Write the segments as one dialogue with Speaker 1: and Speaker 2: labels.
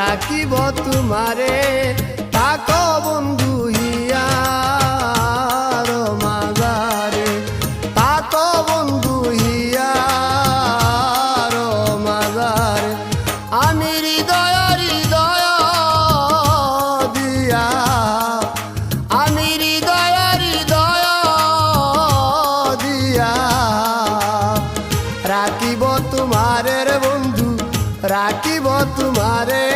Speaker 1: রাখিব তোমারে তাকো বন্ধু হিয়ার মাজারে। তাকো বন্ধু হিয়ার মাজারে। আমি হৃদয় হৃদয় দিয়া, আমি হৃদয় হৃদয় দিয়া। রাখিব তোমারে রাখিব তোমারে।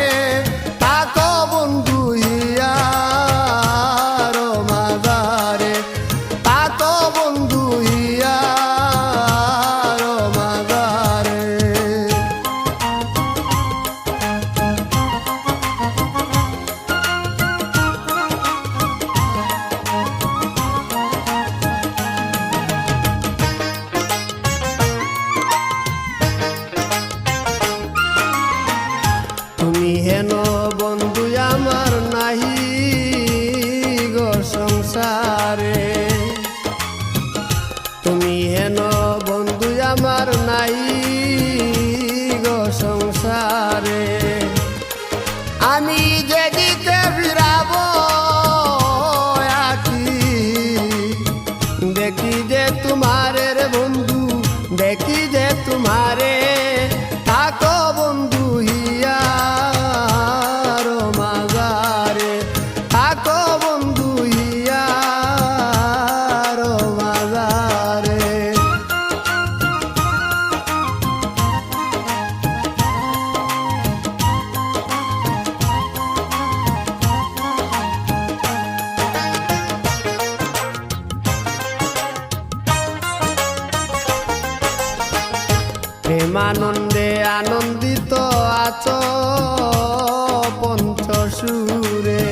Speaker 1: দেখি প্রেমানন্দে আনন্দিত আচ পঞ্চসুরে।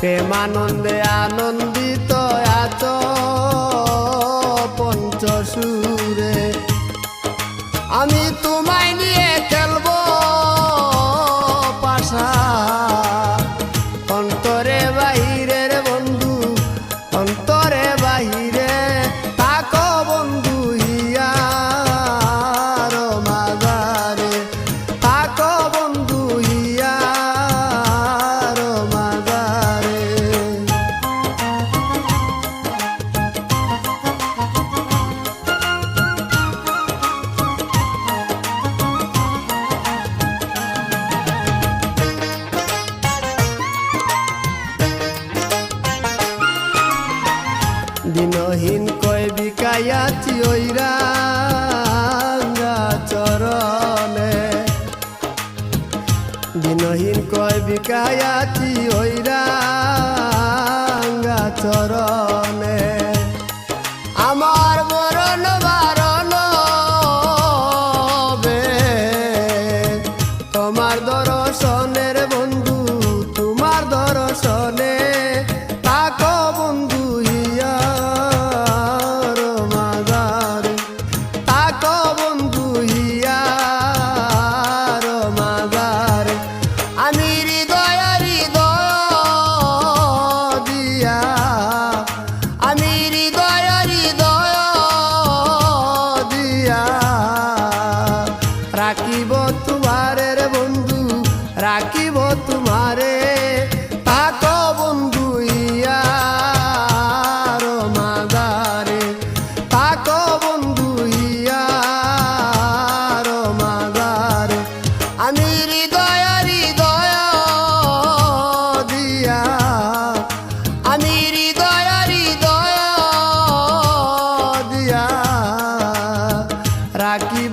Speaker 1: প্রেমানন্দে আনন্দিত আচ পঞ্চসুরে। আমি তোমায় নিয়ে খেলব পাশা দিনহীন কয় বিকায়াচি ওইরা চরণে। দিনহীন কয় বিকায়াচি ওইরা চরণে। আমার তোমারে বন্ধু, রাখিব তোমারে। থাকো বন্ধু ইয়ার মাগারে থাকো বন্ধু ইয়ার মাগারে আমি হৃদয় হৃদয় দিয়া। আমি হৃদয় হৃদয় দিয়া। রাখিব